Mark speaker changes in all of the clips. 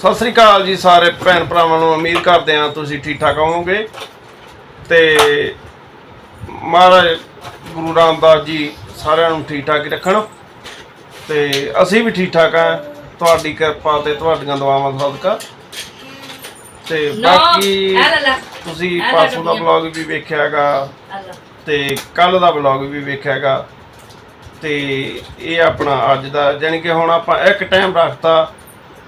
Speaker 1: ਸਤਿ ਸ੍ਰੀ ਅਕਾਲ ਜੀ ਸਾਰੇ ਭੈਣ ਭਰਾਵਾਂ ਨੂੰ ਉਮੀਦ ਕਰਦੇ ਹਾਂ ਤੁਸੀਂ ਠੀਕ ਠਾਕ ਹੋਵੋਗੇ। ਤੇ ਮਹਾਰਾਜ ਗੁਰੂ ਰਾਮਦਾਸ ਜੀ ਸਾਰਿਆਂ ਨੂੰ ਠੀਕ ਠਾਕ ਹੀ ਰੱਖਣ। ਤੇ ਅਸੀਂ ਵੀ ਠੀਕ ਠਾਕ ਆ ਤੁਹਾਡੀ ਕਿਰਪਾ ਤੇ ਤੁਹਾਡੀਆਂ ਦੁਆਵਾਂ ਸਦਕਾ। ਤੇ ਬਾਕੀ ਤੁਸੀਂ ਪਾਸੋਂ ਦਾ
Speaker 2: ਡੱਬੀਆਂ।
Speaker 1: ਵਲੌਗ ਵੀ ਵੇਖਿਆਗਾ ਤੇ ਕੱਲ ਦਾ ਵਲੌਗ ਵੀ ਵੇਖਿਆਗਾ ਤੇ ਇਹ ਆਪਣਾ ਅੱਜ ਦਾ ਯਾਨੀ ਕਿ ਹੁਣ ਆਪਾਂ ਇੱਕ ਟਾਈਮ ਰੱਖਤਾ।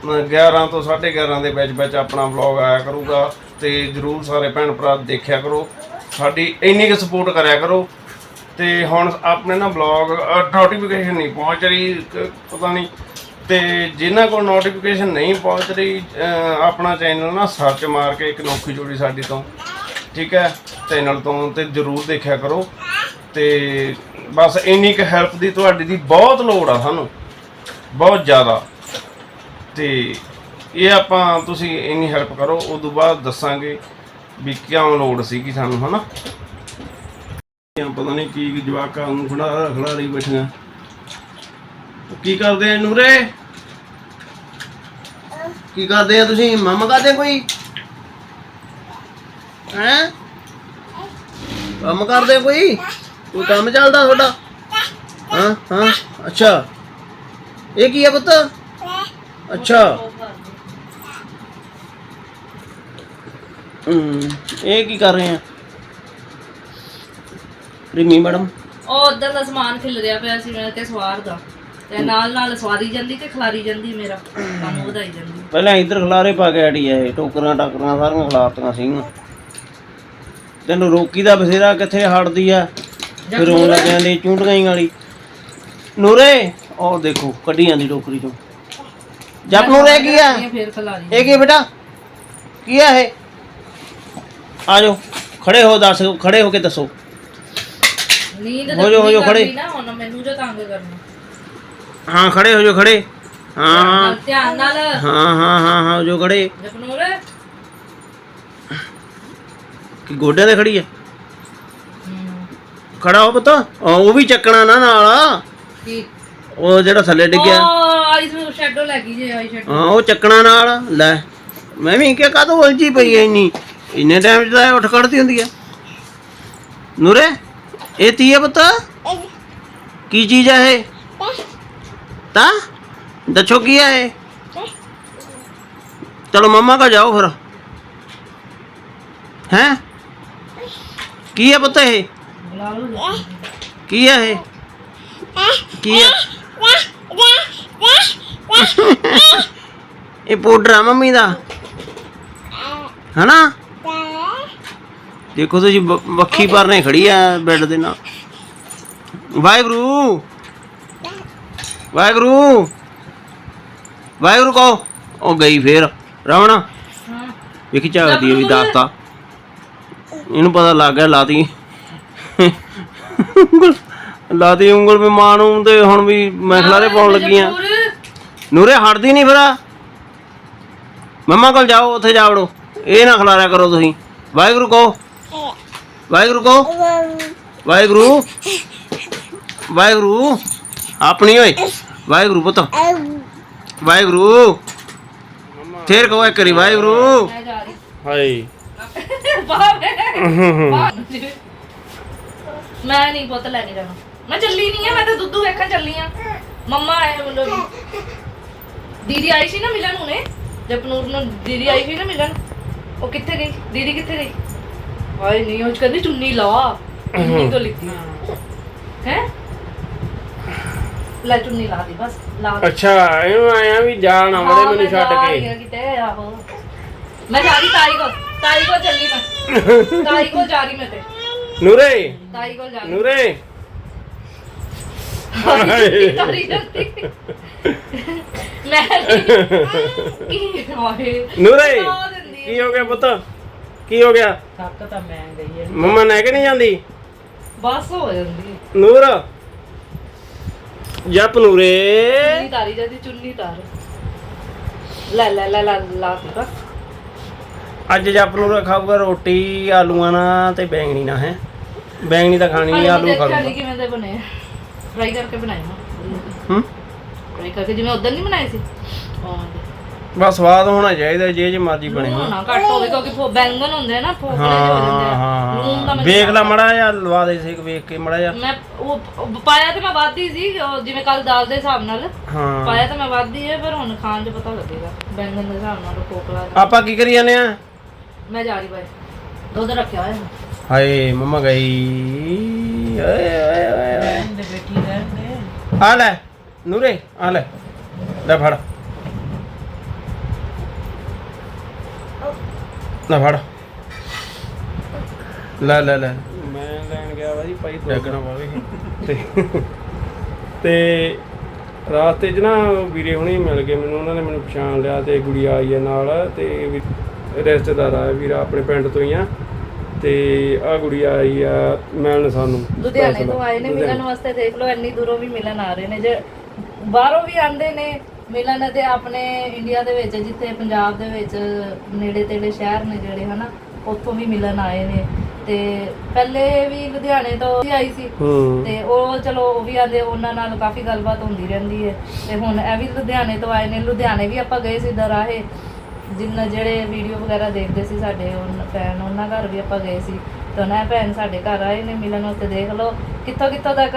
Speaker 1: 11 ਤੋਂ 11:30 ਦੇ ਵਿੱਚ ਵਿੱਚ ਆਪਣਾ ਵਲੌਗ ਆਇਆ ਕਰੂਗਾ ਤੇ ਜਰੂਰ ਸਾਰੇ ਭੈਣ ਭਰਾ ਦੇਖਿਆ ਕਰੋ। ਸਾਡੀ ਇੰਨੀ ਕੁ ਸਪੋਰਟ ਕਰਿਆ ਕਰੋ। ਤੇ ਹੁਣ ਆਪਣੇ ਨਾ ਵਲੌਗ ਨੋਟੀਫਿਕੇਸ਼ਨ ਨਹੀਂ ਪਹੁੰਚ ਰਹੀ, ਕ- ਪਤਾ ਨਹੀਂ। ਤੇ ਜਿਨ੍ਹਾਂ ਕੋਲ ਨੋਟੀਫਿਕੇਸ਼ਨ ਨਹੀਂ ਪਹੁੰਚ ਰਹੀ ਆਪਣਾ ਚੈਨਲ ਨਾ ਸਰਚ ਮਾਰ ਕੇ ਇੱਕ ਨੋਖੀ ਜੋੜੀ ਸਾਡੀ ਤੋਂ, ਠੀਕ ਹੈ? ਚੈਨਲ ਤੋਂ ਤੇ ਜਰੂਰ ਦੇਖਿਆ ਕਰੋ। ਤੇ ਬਸ ਇੰਨੀ ਕੁ ਹੈਲਪ ਦੀ ਤੁਹਾਡੀ ਦੀ ਬਹੁਤ ਲੋੜ ਆ ਸਾਨੂੰ। ਬਹੁਤ ਜ਼ਿਆਦਾ। ਤੇ ਇਹ ਆਪਾਂ ਤੁਸੀਂ ਇੰਨੀ ਹੈਲਪ ਕਰੋ ਉਸ ਤੋਂ ਬਾਅਦ ਦੱਸਾਂਗੇ ਵੀ ਕਿਉਂ ਲੋੜ ਸੀਗੀ ਸਾਨੂੰ, ਹਨਾ? ਇਹ ਪਤਾ ਨਹੀਂ ਕੀ ਜਵਾਕਾਂ ਨੂੰ ਖੜਾ ਖੜਾ ਰਹੀ ਬੈਠੀਆਂ। ਕੀ ਕਰਦੇ ਆ ਨੂਰੇ?
Speaker 3: ਕੀ ਕਰਦੇ ਆ ਤੁਸੀਂ? ਮੰਮ ਕਰਦੇ ਕੋਈ? ਹੈ? ਕੰਮ ਕਰਦੇ ਕੋਈ? ਕੋਈ ਕੰਮ ਚੱਲਦਾ ਤੁਹਾਡਾ? ਹਾਂ ਹਾਂ, ਅੱਛਾ। ਇਹ ਕੀ ਹੈ ਪੁੱਤ? ਅੱਛਾ। ਹੂੰ ਇਹ ਕੀ ਕਰ ਰਹੇ ਆ? ਰਿਮੀ ਮੈਡਮ।
Speaker 2: ਉਹ ਉਧਰ ਦਾ ਸਮਾਨ ਖਿਲ ਰਿਹਾ ਪਿਆ ਸੀ ਮੈਂ ਤੇ ਸਵਾਰ ਦਾ। ਤੇ ਨਾਲ ਨਾਲ ਸਵਾਰੀ ਜਾਂਦੀ ਤੇ ਖਲਾਰੀ ਜਾਂਦੀ ਮੇਰਾ। ਕੰਮ ਵਧਾਈ ਜਾਂਦੀ।
Speaker 3: ਪਹਿਲਾਂ ਇੱਧਰ ਖਲਾਰੇ ਪਾ ਕੇ ਹਟੀ ਆ ਇਹ ਟੋਕਰਾਂ ਟਾਕਰਾਂ ਸਾਰੀਆਂ ਖਲਾਰਤੀਆਂ ਸੀਗੀਆਂ। ਤੈਨੂੰ ਰੋਕੀ ਦਾ ਬਸੇਰਾ ਕਿੱਥੇ ਹਟਦੀ ਆ? ਫਿਰ ਰੋਣ ਲੱਗ ਜਾਂਦੀ ਚੂੰਟੀਆਂ ਹੀ ਵਾਲੀ। ਨੂਰੇ ਉਹ ਦੇਖੋ ਕੱਢੀ ਜਾਂਦੀ ਟੋਕਰੀ ਚੋਂ। ਜਪ ਨੂਰੇ ਕੀ ਆ?
Speaker 2: ਇਹ ਫੇਰ ਖਲਾਰੀ
Speaker 3: ਇਹ ਕੀ ਬੇਟਾ? ਕੀ ਆ ਇਹ? ਆ ਜਾਓ ਖੜੇ ਹੋ ਦੱਸ ਖੜੇ ਹੋ ਕੇ ਦੱਸੋ।
Speaker 2: ਨੀਂਦ
Speaker 3: ਹੋ ਜਾਓ, ਹੋ ਜਾਓ, ਖੜੇ।
Speaker 2: ਕਰਨੀ ਨਾ ਹੁਣ ਮੈਨੂੰ ਜੋ ਤੰਗ ਕਰਨਾ।
Speaker 3: ਹਾਂ ਖੜੇ ਹੋ ਜਾਓ ਖੜੇ। ਹਾਂ ਹਾਂ।
Speaker 2: ਧਿਆਨ ਨਾਲ।
Speaker 3: ਹਾਂ ਹਾਂ ਹਾਂ ਹਾਂ ਹੋ ਜਾਓ ਖੜੇ।
Speaker 2: ਜਪਨੂਰ।
Speaker 3: ਕਿ ਗੋਡਿਆਂ ਤੇ ਖੜੀ ਆ?
Speaker 2: ਹੂੰ।
Speaker 3: ਖੜਾ ਹੋ ਪਤਾ। ਉਹ ਵੀ ਚੱਕਣਾ ਨਾ ਨਾਲ।
Speaker 2: ਕੀ?
Speaker 3: ਉਹ ਜਿਹੜਾ ਥੱਲੇ ਡਿੱਗਿਆ।
Speaker 2: ਉਹ ਆਈਸ ਨੂੰ ਸ਼ੈਡੋ ਲੱਗੀ ਜੇ ਆਈ ਸ਼ੈਡੋ
Speaker 3: ਹਾਂ ਉਹ ਚੱਕਣਾ ਨਾਲ ਲੈ। ਮੈਂ ਵੀ ਕਿਹਾ ਕਾਹਤੋਂ ਉਲਝੀ ਪਈ ਐ ਇੰਨੀ? ਇੰਨੇ ਟਾਈਮ 'ਚ ਤਾਂ ਇਹ ਉੱਠ ਖੜਦੀ ਹੁੰਦੀ ਆ ਨੂਰੇ ਇਹ ਤੀ ਹੈ ਪਤਾ? ਕੀ ਚੀਜ਼ ਹੈ ਇਹ? ਤਾਂ? ਦੱਸੋ ਕੀ ਹੈ ਇਹ? ਚਲੋ ਮੰਮਾ ਕਾ ਜਾਓ ਫਿਰ। ਹੈ? ਕੀ ਹੈ ਪਤਾ ਇਹ?
Speaker 2: ਬੁਲਾ ਲਓ।
Speaker 3: ਕੀ ਹੈ ਇਹ? ਕੀ ਹੈ ਇਹ ਪਾਊਡਰ ਆ ਮੰਮੀ ਦਾ। ਹਨਾ? ਦੇਖੋ ਤੁਸੀਂ ਵੱਖੀ ਪਰਨੇ ਖੜੀ ਆ ਬੈੱਡ ਦੇ ਨਾਲ। ਵਾਹਿਗੁਰੂ। ਵਾਹਿਗੁਰੂ। ਵਾਹਿਗੁਰੂ ਕਹੋ। ਉਹ ਗਈ ਫੇਰ। ਰਵਣ
Speaker 2: ਹਾਂ
Speaker 3: ਵੇਖੀ ਝਾਕਦੀ ਵੀ ਦੱਸਤਾ ਇਹਨੂੰ ਪਤਾ ਲੱਗ ਗਿਆ ਲਾਤੀ। ਲਾਤੀ ਉਂਗਲ ਵੀ ਮਾਂ ਨੂੰ ਤੇ ਹੁਣ ਵੀ ਮੈਂ ਖਲਾਰੇ ਪਾਉਣ ਲੱਗੀਆਂ
Speaker 2: ਜਪਨੂਰ,
Speaker 3: ਨੂਰੇ ਹਟਦੀ ਨਹੀਂ ਫਿਰਾ ਮੰਮਾ ਕੋਲ ਜਾਓ ਉੱਥੇ ਜਾ ਵੜੋ ਇਹ ਨਾ ਖਲਾਰਿਆ ਕਰੋ ਤੁਸੀਂ। ਵਾਹਿਗੁਰੂ ਕਹੋ। ਵਾਹਿਗੁਰੂ ਕਹੋ। ਵਾਹਿਗੁਰੂ। ਵਾਹਿਗੁਰੂ। ਆਪਣੀ ਓਏ। ਵਾਹਿਗੁਰੂ ਪੁੱਤ। ਵਾਹਿਗੁਰੂ। ਫੇਰ ਕਹੋ ਇੱਕ ਵਾਰੀ ਵਾਹਿਗੁਰੂ।
Speaker 2: ਬਾਹਰ ਮੈਂ ਨਹੀਂ ਪੁੱਤ ਲੈ ਕੇ ਜਾਣਾ। ਮੈਂ ਚੱਲੀ ਨਹੀਂ ਆ ਮੈਂ ਤਾਂ ਦੁੱਧੂ ਵੇਖਣ ਚੱਲੀ ਆ। ਮੰਮਾ ਆਏ ਬੋਲੋ ਦੀਦੀ ਆਈ ਸੀ ਨਾ ਮਿਲਣ ਹੁਣੇ। ਜਪਨੂਰ ਨੂੰ ਦੀਦੀ ਆਈ ਸੀ ਨਾ ਮਿਲਣ। ਉਹ ਕਿੱਥੇ ਗਈ? ਦੀਦੀ ਕਿੱਥੇ ਗਈ? ਹਾਏ ਨਹੀਂ ਉਹ ਕਹਿੰਦੀ ਚੁੰਨੀ ਲਾ। ਚੁੰਨੀ ਤੋਂ ਲਿੱਤੀ। ਹੈ। ਲੈ ਚੁੰਨੀ ਲਾ ਦੀ ਬਸ ਲਾ ਦੇ।
Speaker 1: ਅੱਛਾ ਇਹਨੂੰ ਆਇਆ ਵੀ ਜਾਣ
Speaker 2: ਹਾਂ,
Speaker 1: ਆਵੜੇ ਮੈਨੂੰ
Speaker 2: ਮੈਂ
Speaker 1: ਛੱਡ ਕੇ।
Speaker 2: ਰਹੀ ਹਾਂ ਕਿਤੇ ਆਹੋ। ਮੈਂ ਜਾ ਰਹੀ ਤਾਈ ਕੋਲ। ਤਾਈ ਕੋਲ ਚੱਲੀ ਮੈਂ। ਤਾਈ ਕੋਲ ਜਾ ਰਹੀ ਮੈਂ ਤੇ।
Speaker 1: ਨੂਰੇ।
Speaker 2: ਤਾਈ ਕੋਲ ਜਾ ਰਹੀ।
Speaker 1: ਨੂਰੇ।
Speaker 2: ਤਾਰੀ ਜਾਂਦੀ ਮੈਂ ਨਹੀਂ- ਕੀ ਹੋਏ
Speaker 1: ਨੂਰੇ
Speaker 2: ਲਾ ਦਿੰਦੀ
Speaker 1: ਕੀ ਹੋ ਗਿਆ ਪੁੱਤ? ਕੀ ਹੋ ਗਿਆ?
Speaker 2: ਥੱਕ ਤਾਂ ਮੈਂ ਗਈ ਹੈ
Speaker 1: ਮੰਮਾ ਲੈ ਕੇ ਨਹੀਂ ਜਾਂਦੀ?
Speaker 2: ਬਸ ਹੋ ਜਾਂਦੀ ਹੈ।
Speaker 1: ਨੂਰ ਜਪ ਨੂਰੇ।
Speaker 2: ਚੁੰਨੀ ਤਾਰੀ ਜਾਂਦੀ ਚੁੰਨੀ ਤਾਰ। ਲੈ ਲੈ ਲੈ ਲੈ ਲਾ ਤੀ ਬਸ
Speaker 1: ਅੱਜ ਜਪ ਨੂਰ ਖਾਊਗਾ ਰੋਟੀ ਆਲੂਆਂ ਨਾਲ ਤੇ ਬੈਂਗਣੀ ਨਾਲ ਹੈ? ਬੈਂਗਣੀ ਤਾਂ ਖਾਣੀ ਨਹੀਂ ਆਲੂ
Speaker 2: ਨਹੀਂ ਕਿਵੇਂ ਦੇ ਬਣੇ। ਫਰਾਈ ਕਰਕੇ ਬਣਾਏ ਨਾ।
Speaker 1: ਹੂੰ?
Speaker 2: ਫਰਾਈ ਕਰਕੇ ਜਿਵੇਂ ਉਦੋਂ ਨਹੀਂ ਬਣਾਏ ਸੀ।
Speaker 1: ਬਸ ਸਵਾਦ ਹੋਣਾ ਚਾਹੀਦਾ ਜੇ ਜੇ ਮਰਜ਼ੀ ਬਣੇ
Speaker 2: ਲੂਣ ਨਾ ਘੱਟ ਹੋਵੇ ਕਿਉਂਕਿ ਫੋ ਬੈਂਗਨ ਹੁੰਦੇ ਆ ਨਾ ਫੋਕਲੇ
Speaker 1: ਹਾਂ
Speaker 2: ਜਿਹੇ ਹੋ ਜਾਂਦੇ
Speaker 1: ਹਾਂ
Speaker 2: ਆ ਲੂਣ ਦਾ
Speaker 1: ਹਾਂ ਵੇਖ ਲੈ ਮੜਾ ਜਾਂ ਲਵਾ ਦੇ ਸੇਕ ਵੇਖ ਕੇ ਮੜਾ ਜਾਂ
Speaker 2: ਮੈਂ ਉਹ ਪਾਇਆ ਤੇ ਮੈਂ ਹੀ ਸੀ ਜਿਵੇਂ ਕੱਲ ਦਾਲ ਦੇ ਹਿਸਾਬ ਨਾਲ।
Speaker 1: ਹਾਂ।
Speaker 2: ਪਾਇਆ ਤਾਂ ਮੈਂ ਵੱਧ ਹੀ ਹੈ ਪਰ ਹੁਣ ਖਾਣ 'ਚ ਪਤਾ ਲੱਗੇਗਾ। ਬੈਂਗਨ ਦੇ ਹਿਸਾਬ ਨਾਲ ਫੋਕਲਾ ਦਾ।
Speaker 1: ਆਪਾਂ ਕੀ ਕਰੀ ਜਾਂਦੇ ਆ?
Speaker 2: ਮੈਂ ਜਾ ਰਹੀ ਬਾਈ। ਦੁੱਧ ਰੱਖਿਆ ਹੋਇਆ।
Speaker 1: ਹਾਏ ਮੰਮਾ ਗਈ। ਓਏ ਓਏ ਓਏ ਓਏ
Speaker 4: ਦੇ ਬੇਟੀ ਰਹਿੰਦੇ
Speaker 1: ਆ ਲੈ ਨੂਰੇ ਆ ਲੈ। ਲੈ ਫੜ। ਲੈ ਫੜ। ਲੈ ਲੈ ਲੈ। ਮੈਂ ਲੈਣ ਗਿਆ ਵਾ ਜੀ ਭਾਈ ਲੱਗਣਾ ਪਾਵੇ ਤੇ ਤੇ ਰਾਸਤੇ 'ਚ ਨਾ ਵੀਰੇ ਹੁਣੇ ਮਿਲ ਗਏ ਮੈਨੂੰ ਉਹਨਾਂ ਨੇ ਮੈਨੂੰ ਪਛਾਣ ਲਿਆ ਤੇ ਗੁੜੀਆ ਆਈ ਹੈ ਨਾਲ ਤੇ ਵੀ ਰਿਸ਼ਤੇਦਾਰ ਆ ਵੀਰਾ ਆਪਣੇ ਪਿੰਡ ਤੋਂ ਹੀ ਆ। ਤੇ ਆ ਗੁੜੀਆ ਆਈ ਆ ਮਿਲਣ ਸਾਨੂੰ
Speaker 2: ਲੁਧਿਆਣੇ ਤੋਂ ਆਏ ਨੇ ਮਿਲਣ ਵਾਸਤੇ ਦੇਖ ਲਓ ਇੰਨੀ ਦੂਰੋਂ ਵੀ ਮਿਲਣ ਆ ਰਹੇ ਨੇ। ਜੇ ਬਾਹਰੋਂ ਵੀ ਆਂਦੇ ਨੇ ਮਿਲਣ ਤੇ ਆਪਣੇ ਇੰਡੀਆ ਦੇ ਵਿੱਚ ਜਿੱਥੇ ਪੰਜਾਬ ਦੇ ਵਿੱਚ ਨੇੜੇ ਤੇੜੇ ਸ਼ਹਿਰ ਨੇ ਜਿਹੜੇ ਹਨਾ ਉੱਥੋਂ ਵੀ ਮਿਲਣ ਆਏ ਨੇ। ਤੇ ਪਹਿਲੇ ਵੀ ਲੁਧਿਆਣੇ ਤੋਂ ਹੀ ਆਈ ਸੀ। ਤੇ ਉਹ ਚਲੋ ਉਹ ਵੀ ਆਂਦੇ ਉਹਨਾਂ ਨਾਲ ਕਾਫੀ ਗੱਲਬਾਤ ਹੁੰਦੀ ਰਹਿੰਦੀ ਹੈ। ਤੇ ਹੁਣ ਇਹ ਵੀ ਲੁਧਿਆਣੇ ਤੋਂ ਆਏ ਨੇ। ਲੁਧਿਆਣੇ ਵੀ ਆਪਾਂ ਗਏ ਸੀ ਦਰਾਹੇ। ਜਿੰਨਾ ਜਿਹੜੇ ਵੀਡੀਓ ਵਗੈਰਾ ਦੇਖਦੇ ਸੀ ਸਾਡੇ ਉਹਨਾਂ ਫੈਨ ਉਹਨਾਂ ਘਰ ਵੀ ਆਪਾਂ ਗਏ ਸੀ। ਤੇ ਉਹਨਾਂ ਭੈਣ ਸਾਡੇ ਘਰ ਆਏ ਨੇ ਮਿਲਣ ਵਾਸਤੇ, ਦੇਖ ਲਓ ਕਿੱਥੋਂ ਕਿੱਥੋਂ ਤੱਕ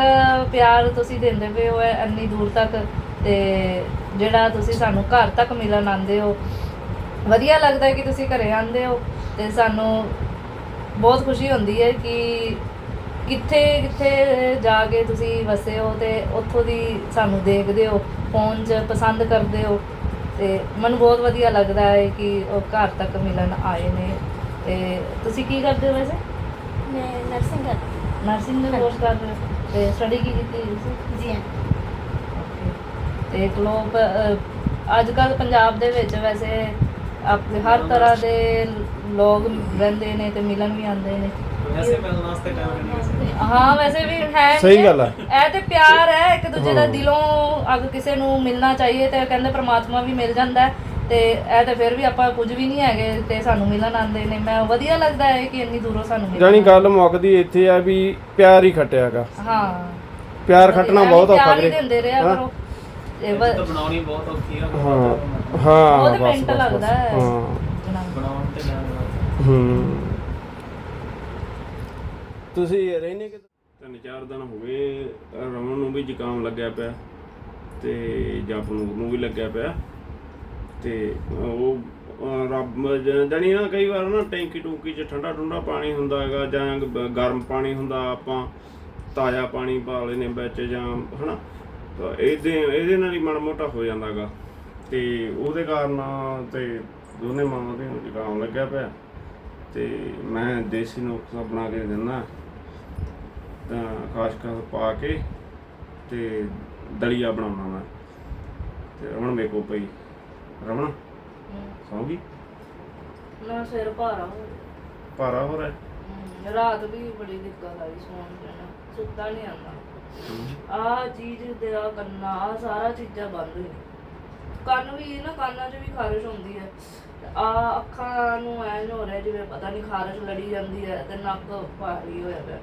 Speaker 2: ਪਿਆਰ ਤੁਸੀਂ ਦਿੰਦੇ ਪਏ ਹੋ ਇੰਨੀ ਦੂਰ ਤੱਕ। ਤੇ ਜਿਹੜਾ ਤੁਸੀਂ ਸਾਨੂੰ ਘਰ ਤੱਕ ਮਿਲਣ ਆਉਂਦੇ ਹੋ, ਵਧੀਆ ਲੱਗਦਾ ਕਿ ਤੁਸੀਂ ਘਰੇ ਆਉਂਦੇ ਹੋ। ਤੇ ਸਾਨੂੰ ਬਹੁਤ ਖੁਸ਼ੀ ਹੁੰਦੀ ਹੈ ਕਿ ਕਿੱਥੇ ਕਿੱਥੇ ਜਾ ਕੇ ਤੁਸੀਂ ਵਸੇ ਹੋ ਤੇ ਉੱਥੋਂ ਦੀ ਸਾਨੂੰ ਦੇਖਦੇ ਹੋ ਫੋਨ 'ਚ ਪਸੰਦ ਕਰਦੇ ਹੋ। ਤੇ ਮੈਨੂੰ ਬਹੁਤ ਵਧੀਆ ਲੱਗਦਾ ਹੈ ਕਿ ਉਹ ਘਰ ਤੱਕ ਮਿਲਣ ਆਏ ਨੇ। ਤੇ ਤੁਸੀਂ ਕੀ ਕਰਦੇ ਹੋ ਵੈਸੇ?
Speaker 5: ਮੈਂ ਨਰਸਿੰਗ ਕਰ
Speaker 2: ਨਰਸਿੰਗ ਦਾ ਕੋਰਸ ਕਰ ਰਹੇ ਹੋ? ਤੇ ਸਟੱਡੀ ਕੀ ਕੀਤੀ ਹੈ ਤੁਸੀਂ
Speaker 5: ਜੀ ਹਾਂ।
Speaker 2: ਤੇ ਲੋਕ ਅੱਜ ਕੱਲ ਪੰਜਾਬ ਦੇ ਵਿੱਚ ਵੈਸੇ ਆਪ- ਹਰ ਤਰ੍ਹਾਂ ਦੇ ਲੋਕ ਰਹਿੰਦੇ ਨੇ ਤੇ ਮਿਲਣ ਵੀ ਆਉਂਦੇ ਨੇ।
Speaker 4: ਵੈਸੇ ਮਿਲਣ ਵਾਸਤੇ ਟਾਈਮ ਨਹੀਂ
Speaker 2: ਹਾਂ ਵੈਸੇ ਵੀ ਹੈ
Speaker 1: ਸਹੀ
Speaker 2: ਨਹੀਂ
Speaker 1: ਗੱਲ ਹੈ।
Speaker 2: ਇਹ ਤੇ ਪਿਆਰ ਹੈ ਇੱਕ ਦੂਜੇ ਦਾ ਦਿਲੋਂ ਅਗਰ ਕਿਸੇ ਨੂੰ ਮਿਲਣਾ ਚਾਹੀਏ ਤੇ ਕਹਿੰਦੇ ਪ੍ਰਮਾਤਮਾ ਵੀ ਮਿਲ ਜਾਂਦਾ ਹੈ। ਤੇ ਇਹ ਤੇ ਫਿਰ ਵੀ ਆਪਾਂ ਕੁਝ ਵੀ ਨਹੀਂ ਹੈਗੇ ਤੇ ਸਾਨੂੰ ਮਿਲਣ ਆਉਂਦੇ ਨੇ। ਮੈਂ ਵਧੀਆ ਲੱਗਦਾ ਹੈ ਕਿ ਇੰਨੀ ਦੂਰੋਂ ਸਾਨੂੰ ਮਿਲਣ
Speaker 1: ਜਾਨੀ ਗੱਲ ਮੁੱਕਦੀ ਇੱਥੇ ਆ ਵੀ ਪਿਆਰ ਹੀ ਖੱਟਿਆਗਾ
Speaker 2: ਹਾਂ।
Speaker 1: ਪਿਆਰ ਖੱਟਣਾ ਬਹੁਤ ਔਖਾ
Speaker 2: ਹੀ
Speaker 1: ਵੀਰੇ।
Speaker 2: ਦਿੰਦੇ ਰਿਹਾ ਕਰੋ ਇਹ
Speaker 4: ਤਾਂ ਬਣਾਉਣੀ ਬਹੁਤ ਔਖੀ ਆ।
Speaker 1: ਹਾਂ। ਹਾਂ
Speaker 2: ਬਹੁਤ
Speaker 1: ਬਸ
Speaker 2: ਮਿੰਟ
Speaker 1: ਬਸ,
Speaker 2: ਲੱਗਦਾ ਹੈ।
Speaker 1: ਹਾਂ।
Speaker 4: ਬਣਾਉਣ। ਤੇ ਨਾ
Speaker 1: ਹੂੰ। ਤੁਸੀਂ ਰਹਿੰਦੇ ਕਿ ਤਿੰਨ ਚਾਰ ਦਿਨ ਹੋ ਗਏ, ਰਮਨ ਨੂੰ ਵੀ ਜ਼ੁਕਾਮ ਲੱਗਿਆ ਪਿਆ ਤੇ ਜਪਨੂਰ ਨੂੰ ਵੀ ਲੱਗਿਆ ਪਿਆ ਤੇ ਉਹ ਰੱਬ ਜ- ਜਾਣੀ ਨਾ ਕਈ ਵਾਰ ਨਾ ਟੈਂਕੀ ਟੂਕੀ 'ਚ ਠੰਡਾ ਠੰਡਾ ਪਾਣੀ ਹੁੰਦਾ ਹੈਗਾ ਜਾਂ ਗ- ਗਰਮ ਪਾਣੀ ਹੁੰਦਾ ਆਪਾਂ, ਤਾਜ਼ਾ ਪਾਣੀ ਪਾ ਲੈਨੇ ਵਿੱਚ ਜਾਂ, ਹਨਾ? ਤਾਂ ਇਹਦੇ ਇਹਦੇ ਨਾਲ ਹੀ ਮਨ ਮੋਟਾ ਹੋ ਜਾਂਦਾਗਾ ਤੇ ਉਹਦੇ ਕਾਰਨ ਤੇ ਦੋਨੇ ਮਾਵਾਂ ਦੇ ਜ਼ੁਕਾਮ ਲੱਗਿਆ ਪਿਆ ਤੇ ਮੈਂ ਦੇਸੀ ਨੁਸਖਾ ਬਣਾ ਕੇ ਦਿੰਦਾ। ਤਾਂ ਖਾਸ ਪਾ ਕੇ ਤੇ ਦਲੀਆ ਬਣਾਉਣਾ ਮੈਂ। ਤੇ ਰਮਣ ਵੇਖੋ ਪਈ। ਰਮਣ ਸੌਂ ਗਈ?
Speaker 2: ਨਾ ਸਿਰ ਭਾਰਾ ਹੋ।
Speaker 1: ਭਾਰਾ ਹੋ ਰਿਹਾ?
Speaker 2: ਰਾਤ ਵੀ ਬੜੀ ਦਿੱਕਤ ਆਈ ਸੌਣ ਨਾ ਸੁੱਤਾ ਨਹੀਂ ਆਉਂਦਾ ਆ ਚੀਜ਼ ਦੇ ਆ ਕੰਨਾ ਆ ਸਾਰਾ ਚੀਜ਼ਾਂ ਬੰਦ ਹੋਈ ਕੰਨ ਵੀ ਨਾ ਕੰਨਾਂ 'ਚ ਵੀ ਖਾਰਿਸ਼ ਹੁੰਦੀ ਹੈ ਆ ਅੱਖਾਂ ਨੂੰ ਐਂ ਹੋ ਰਿਹਾ ਜਿਵੇਂ ਪਤਾ ਨਹੀਂ ਖਾਰਿਸ਼ ਲੜੀ ਜਾਂਦੀ ਹੈ ਤੇ ਨੱਕ ਭਾਰੀ ਹੋਇਆ ਪਿਆ।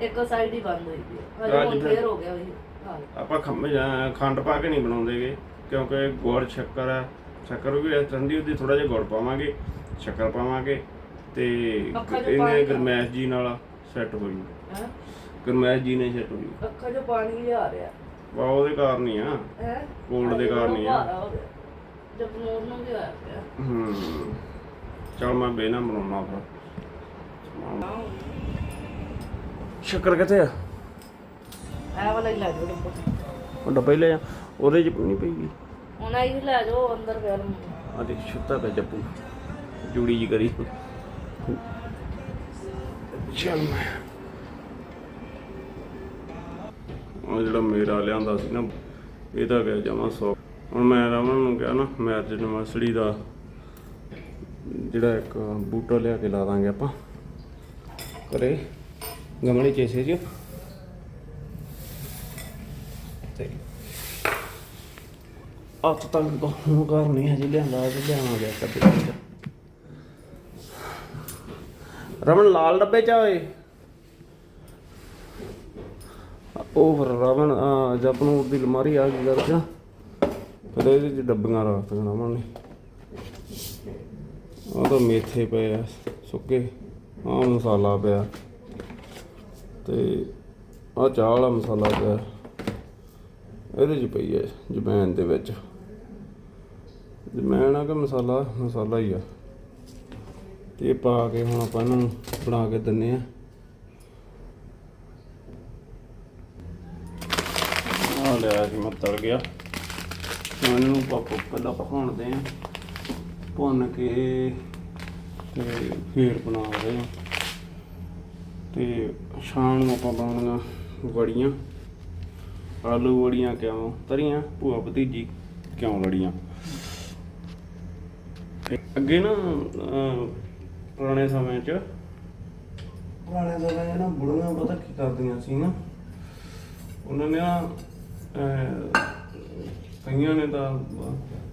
Speaker 2: ਇੱਕ ਸਾਈਡ ਹੀ ਬੰਦ ਹੋਈ ਪਈ ਹੈ। ਹਜੇ
Speaker 1: ਅੱਜ
Speaker 2: ਹੁਣ
Speaker 1: ਫਿਰ-
Speaker 2: ਫੇਰ ਹੋ ਗਿਆ ਉਹੀ। ਹਾਲ
Speaker 1: ਆਪਾਂ ਖੰਮ ਜਾਂ ਖੰਡ ਪਾ ਕੇ ਨਹੀਂ ਬਣਾਉਂਦੇਗੇ ਕਿਉਂਕਿ ਗੁੜ ਸ਼ੱਕਰ ਹੈ ਸ਼ੱਕਰ ਵੀ ਇਸ ਠੰਡੀ ਉਹਦੀ ਥੋੜਾ ਜਿਹਾ ਗੁੜ ਪਾਵਾਂਗੇ ਸ਼ੱਕਰ ਪਾਵਾਂਗੇ ਤੇ
Speaker 2: ਅੱਖਾਂ 'ਚ
Speaker 1: ਇਹਨੇ
Speaker 2: ਪਾਣੀ
Speaker 1: ਗਰਮੈਸ਼ ਜੀ ਨਾਲ ਸੈੱਟ ਹੋ ਜੂ
Speaker 2: ਹੈ?
Speaker 1: ਗਰਮੈਸ਼ ਜੀ ਨੇ ਸੈੱਟ ਹੋ ਜੂ
Speaker 2: ਅੱਖਾਂ 'ਚ ਪਾਣੀ ਜਿਹਾ ਰਿਹਾ।
Speaker 1: ਵਾ ਉਹਦੇ ਕਾਰਨ ਹੀ ਆ।
Speaker 2: ਹੈ?
Speaker 1: ਕੋਲਡ ਦੇ ਕਾਰਨ ਹੀ ਆ।
Speaker 2: ਜਦ ਨੂਰ ਨੂੰ ਵੀ ਹੋਇਆ ਪਿਆ
Speaker 1: ਹੂੰ। ਚਲ ਮੈਂ ਬੇਨਾ ਬਣਾਉਣਾ ਫਿਰ ਸ਼ੱਕਰ ਕਿੱਥੇ ਆ?
Speaker 2: ਐ ਵਾਲਾ ਹੀ ਲੈ ਡੱਬਾ।
Speaker 1: ਉਹ ਡੱਬਾ ਹੀ ਲੈ ਆ ਉਹਦੇ ਚ ਨਹੀਂ ਪਈਗੀ।
Speaker 2: ਹੁਣ ਆਈ ਵੀ ਲੈ ਜਾਓ ਅੰਦਰ ਫਿਰ
Speaker 1: ਆ ਦੇਖ ਸੁੱਤਾ ਪਿਆ ਜੱਪੂ। ਜੂੜੀ ਜੀ ਕਰੀ। ਚੱਲ ਮੈਂ। ਉਹ ਜਿਹੜਾ ਮੇਰਾ ਲਿਆਂਦਾ ਸੀ ਨਾ ਇਹ ਤਾਂ ਗਿਆ ਜਮਾ ਸੌ। ਹੁਣ ਮੈਂ ਰਮਨ ਨੂੰ ਕਿਹਾ ਨਾ ਮੈਰਿਜ ਐਨਵਰਸਰੀ ਦਾ ਜਿਹੜਾ ਇੱਕ ਬੂਟਾ ਲਿਆ ਕੇ ਲਾ ਦਾਂਗੇ ਆਪਾਂ। ਕਰੇ ਗਮਲੇ ਚ ਹੱਥ ਜੀ ਤੇ ਤੱਕ ਘਰ ਨਹੀਂ ਹਜੇ ਲਿਆਂਦਾ ਤੇ ਲਿਆਵਾਂ ਗਿਆ ਕੱਦੇ ਰਮਨ ਲਾਲ ਡੱਬੇ ਚ ਆ ਓਏ ਉਹ ਫਿਰ ਰਮਨ ਆ ਜਪਨੂਰ ਦੀ ਅਲਮਾਰੀ ਆ ਗਈ ਕਰ ਚ ਫਿਰ ਇਹਦੇ ਚ ਡੱਬੀਆਂ ਰੱਖ ਦੇਣਾ ਰਮਨ ਨੇ ਤਾਂ ਮੇਥੇ ਪਏ ਆ ਸੁੱਕੇ ਆ ਮਸਾਲਾ ਪਿਆ ਤੇ ਆਹ ਚਾਹ ਵਾਲਾ ਮਸਾਲਾ ਪਿਆ। ਇਹਦੇ 'ਚ ਪਈ ਹੈ ਜਮੈਨ ਦੇ ਵਿੱਚ। ਜਮੈਨ ਆ ਕਿ ਮਸਾਲਾ? ਮਸਾਲਾ ਹੀ ਆ। ਤੇ ਪਾ ਕੇ ਹੁਣ ਆਪਾਂ ਇਹਨੂੰ ਬਣਾ ਕੇ ਦਿੰਨੇ ਆ ਆ ਲਿਆ ਜੀ, ਮੈਂ ਤਲ ਗਿਆ। ਹੁਣ ਇਹਨੂੰ ਪਾਪੋ ਪਹਿਲਾਂ ਭੁੰਨਦੇ ਆ ਭੁੰਨ ਕੇ ਤੇ ਫੇਰ ਬਣਾ ਰਹੇ ਆ ਤੇ ਸ਼ਾਮ ਨੂੰ ਆਪਾਂ ਬਣਾਉਣੀਆਂ ਵੜੀਆਂ। ਆਲੂ ਵੜੀਆਂ ਕਿਉਂ? ਤਰੀਆਂ ਭੂਆ ਭਤੀਜੀ ਕਿਉਂ ਲੜੀਆਂ? ਅੱਗੇ ਨਾ ਅਹ, ਪੁਰਾਣੇ ਸਮੇਂ 'ਚ ਪੁਰਾਣੇ ਸਮੇਂ 'ਚ ਨਾ ਬੁੜੀਆਂ ਪਤਾ ਕੀ ਕਰਦੀਆਂ ਸੀ ਨਾ ਉਹਨਾਂ ਨੇ ਨਾ ਅਹ, ਕਈਆਂ ਨੇ ਤਾਂ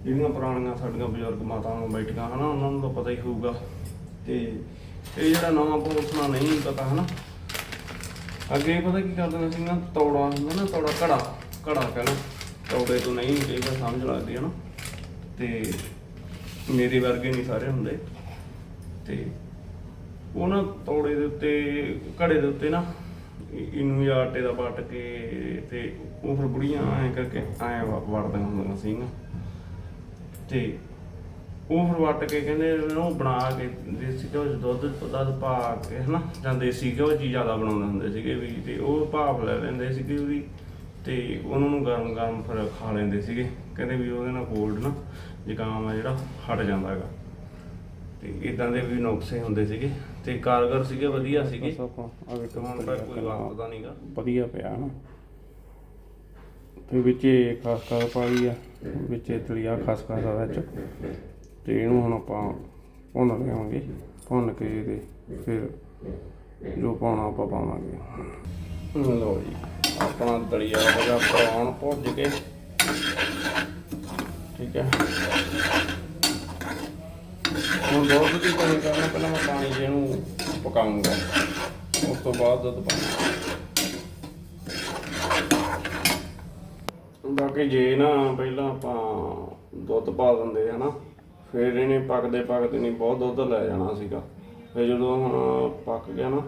Speaker 1: ਜਿਹੜੀਆਂ ਪੁਰਾਣੀਆਂ ਸਾਡੀਆਂ ਬਜ਼ੁਰਗ ਮਾਤਾਵਾਂ ਬੈਠੀਆਂ ਹਨਾ ਉਹਨਾਂ ਨੂੰ ਤਾਂ ਪਤਾ ਹੀ ਹੋਊਗਾ। ਤੇ ਇਹ ਜਿਹੜਾ ਨਵਾਂ ਪੋਸਣਾ ਨਹੀਂ ਪਤਾ, ਹਨਾ? ਅੱਗੇ ਪਤਾ ਕੀ ਕਰਦੇ ਸੀ ਨਾ, ਤੌੜਾ ਹੁੰਦਾ ਨਾ, ਤੌੜਾ ਘੜਾ ਘੜਾ ਕਹਿੰਦਾ ਤੌੜੇ ਤੋਂ ਨਹੀਂ ਇਹ ਤਾਂ ਸਮਝ ਲੱਗਦੀ ਹੈ ਨਾ। ਤੇ ਮੇਰੇ ਵਰਗੇ ਨਹੀਂ ਸਾਰੇ ਹੁੰਦੇ। ਤੇ ਉਹ ਨਾ ਤੌੜੇ ਦੇ ਉੱਤੇ, ਘੜੇ ਦੇ ਉੱਤੇ ਨਾ ਇਹਨੂੰ ਜਾਂ ਆਟੇ ਦਾ ਵੱਟ ਕੇ ਤੇ ਉਹ ਫਿਰ ਬੁੜੀਆਂ ਐਂ ਕਰਕੇ ਐਂ ਵ- ਵੜਦੀਆਂ ਹੁੰਦੀਆਂ ਸੀਗੀਆਂ। ਤੇ ਉਹ ਫਿਰ ਵੱਟ ਕੇ ਕਹਿੰਦੇ ਉਹ ਬਣਾ ਕੇ ਦੇਸੀ ਘਿਓ 'ਚ ਦੁੱਧ ਦੁੱਧ ਪਾ ਕੇ ਹਨਾ ਜਾਂ ਦੇਸੀ ਘਿਓ 'ਚ ਹੀ ਜ਼ਿਆਦਾ ਬਣਾਉਂਦੇ ਹੁੰਦੇ ਸੀਗੇ ਵੀ ਤੇ ਉਹ ਭਾਫ ਲੈ ਲੈਂਦੇ ਸੀਗੇ ਉਹਦੀ ਤੇ ਉਹਨਾਂ ਨੂੰ ਗਰਮ ਗਰਮ ਫਿਰ ਖਾ ਲੈਂਦੇ ਸੀਗੇ। ਕਹਿੰਦੇ ਵੀ ਉਹਦੇ ਨਾਲ ਕੋਲਡ ਨਾ ਜ਼ੁਕਾਮ ਆ ਜਿਹੜਾ ਹਟ ਜਾਂਦਾ ਹੈਗਾ। ਤੇ ਇਦਾਂ ਦੇ ਵੀ ਨੁਕਸੇ ਹੁੰਦੇ ਸੀਗੇ ਤੇ ਕਾਰਗਰ ਸੀਗੇ ਵਧੀਆ ਸੀਗੇ।
Speaker 3: ਵੇਖੋ
Speaker 1: ਹੁਣ ਤਾਂ ਕੋਈ ਵਰਤਦਾ ਨਹੀਂਗਾ
Speaker 3: ਵਧੀਆ ਪਿਆ ਨਾ। ਤੇ ਵਿੱਚੇ ਖਾਸ ਕਰ ਪਾਈ ਆ ਵਿੱਚੇ ਤਲੀਆ ਖਾਸ ਖਾਸ ਆ ਵਿੱਚ। ਤੇ ਇਹਨੂੰ ਹੁਣ ਆਪਾਂ ਭੁੰਨ ਲਿਆਵਾਂਗੇ ਭੁੰਨ ਕੇ ਇਹਦੇ ਫਿਰ ਜੋ ਪਾਉਣਾ ਆਪਾਂ ਪਾਵਾਂਗੇ। ਲਓ ਜੀ, ਆਪਣਾ ਦਲੀਆ ਹੋ ਪਾਉਣ ਭੁੱਜ ਕੇ। ਠੀਕ ਹੈ। ਹੁਣ ਬਹੁਤ ਦੀ ਪਾਣੀ ਕਰਨਾ ਪਹਿਲਾਂ ਮੈਂ ਪਾਣੀ ਜਿਹਨੂੰ ਪਕਾਉਂਗਾ। ਉਸ ਤੋਂ ਬਾਅਦ ਦੁੱਧ ਪਾਉਣਾ ਬਾਕੀ ਜੇ ਨਾ ਪਹਿਲਾਂ ਆਪਾਂ ਦੁੱਧ ਪਾ ਦਿੰਦੇ ਹਨਾ ਫਿਰ ਇਹਨੇ ਪੱਕਦੇ ਪੱਕਦੇ ਨਹੀਂ ਬਹੁਤ ਦੁੱਧ ਲੈ ਜਾਣਾ ਸੀਗਾ। ਫਿਰ ਜਦੋਂ ਹੁਣ ਪੱਕ ਗਿਆ ਨਾ,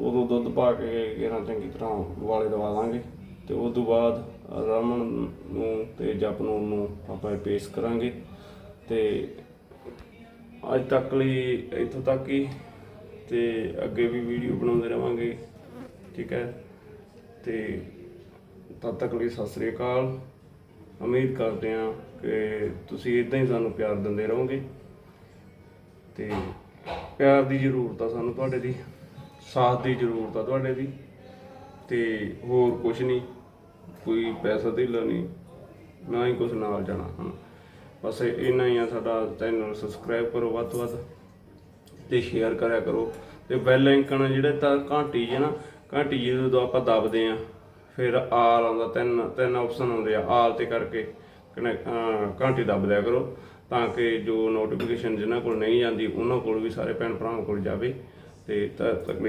Speaker 3: ਉਦੋਂ ਦੁੱਧ ਪਾ ਕੇ ਇਹਨਾਂ ਚੰਗੀ ਤਰ੍ਹਾਂ ਵਾਲੇ ਦਵਾ ਲਾਂਗੇ ਤੇ ਉਸ ਤੋਂ ਬਾਅਦ ਰਮਨ ਨੂੰ ਤੇ ਜਪਨੂਰ ਨੂੰ ਆਪਾਂ ਪੇਸ਼ ਕਰਾਂਗੇ। ਤੇ ਅੱਜ ਤੱਕ ਲਈ ਇੱਥੋਂ ਤੱਕ ਹੀ, ਤੇ ਅੱਗੇ ਵੀ ਵੀਡੀਓ ਬਣਾਉਂਦੇ ਰਵਾਂਗੇ। ਠੀਕ ਹੈ? ਤੇ ਤਦ ਤੱਕ ਲਈ ਸਤਿ ਸ੍ਰੀ ਅਕਾਲ। ਉਮੀਦ ਕਰਦੇ ਹਾਂ ਕਿ ਤੁਸੀਂ ਇਦਾਂ ਹੀ ਸਾਨੂੰ ਪਿਆਰ ਦਿੰਦੇ ਰਹੋਗੇ। ਤੇ ਪਿਆਰ ਦੀ ਜ਼ਰੂਰਤ ਆ ਸਾਨੂੰ ਤੁਹਾਡੇ ਦੀ, ਸਾਥ ਦੀ ਜ਼ਰੂਰਤ ਆ ਤੁਹਾਡੇ ਦੀ, ਤੇ ਹੋਰ ਕੁਝ ਨਹੀਂ, ਕੋਈ ਪੈਸਾ ਧੇਲਾ ਨਹੀਂ, ਨਾ ਹੀ ਕੁਝ ਨਾਲ ਜਾਣਾ, ਹਨ। ਬਸ ਇੰਨਾ ਹੀ ਆ ਸਾਡਾ ਚੈਨਲ ਸਬਸਕ੍ਰਾਈਬ ਕਰੋ ਵੱਧ ਤੋਂ ਵੱਧ, ਤੇ ਸ਼ੇਅਰ ਕਰਿਆ ਕਰੋ, ਤੇ ਬੈਲ ਆਈਕਨ ਜਿਹੜੇ ਤਾਂ ਘੰਟੀ ਜੇ ਨਾ, ਘੰਟੀ ਜਦੋਂ ਆਪਾਂ ਦਬਦੇ ਆ, ਫਿਰ ਆਲ ਆਉਂਦਾ, ਤਿੰਨ ਤਿੰਨ ਆਪਸ਼ਨ ਆਉਂਦੇ ਆ, ਆਲ ਤੇ ਕਰਕੇ। ਘੰਟੀ ਦੱਬ ਦਿਆ ਕਰੋ ਤਾਂ ਕਿ ਜੋ ਨੋਟੀਫਿਕੇਸ਼ਨ ਜਿਨ੍ਹਾਂ ਕੋਲ ਨਹੀਂ ਜਾਂਦੀ, ਉਹਨਾਂ ਕੋਲ ਵੀ ਸਾਰੇ ਭੈਣ ਭਰਾਵਾਂ ਕੋਲ ਜਾਵੇ। ਤੇ ਤਦ ਤੱਕ